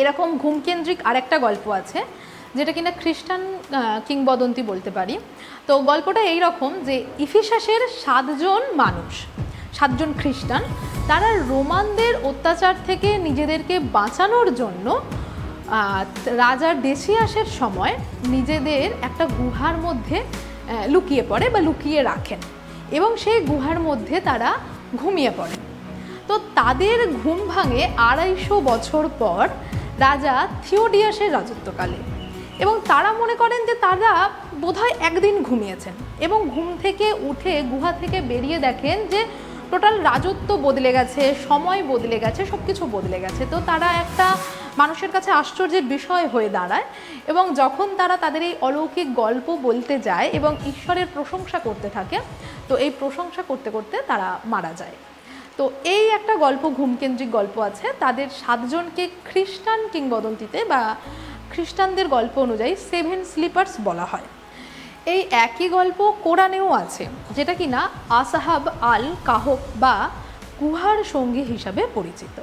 এরকম ঘুমকেন্দ্রিক আরেকটা গল্প আছে, যেটা কিনা খ্রিস্টান কিংবদন্তি বলতে পারি। তো গল্পটা এই রকম যে ইফিসাসের সাতজন মানুষ, সাতজন খ্রিস্টান, তারা রোমানদের অত্যাচার থেকে নিজেদেরকে বাঁচানোর জন্য রাজার দেশিয়াসের সময় নিজেদের একটা গুহার মধ্যে লুকিয়ে পড়ে বা লুকিয়ে রাখেন এবং সেই গুহার মধ্যে তারা ঘুমিয়ে পড়ে। তো তাদের ঘুম ভাঙে আড়াইশো বছর পর রাজা থিওডিয়াসের রাজত্বকালে। এবং তারা মনে করেন যে তারা বোধহয় একদিন ঘুমিয়েছেন এবং ঘুম থেকে উঠে গুহা থেকে বেরিয়ে দেখেন যে টোটাল রাজত্ব বদলে গেছে, সময় বদলে গেছে সব কিছু বদলে গেছে। তো তারা একটা মানুষের কাছে আশ্চর্যের বিষয় হয়ে দাঁড়ায় এবং যখন তারা তাদের এই অলৌকিক গল্প বলতে যায় এবং ঈশ্বরের প্রশংসা করতে থাকে, তো এই প্রশংসা করতে করতে তারা মারা যায়। তো এই একটা গল্প, ঘুমকেন্দ্রিক গল্প আছে। তাদের সাতজনকে খ্রিস্টান কিংবদন্তিতে বা খ্রিস্টানদের গল্প অনুযায়ী সেভেন স্লিপার্স বলা হয়। এই একই গল্প কোরআনেও আছে, যেটা কি না আসাহাব আল কাহব বা গুহার সঙ্গী হিসাবে পরিচিত।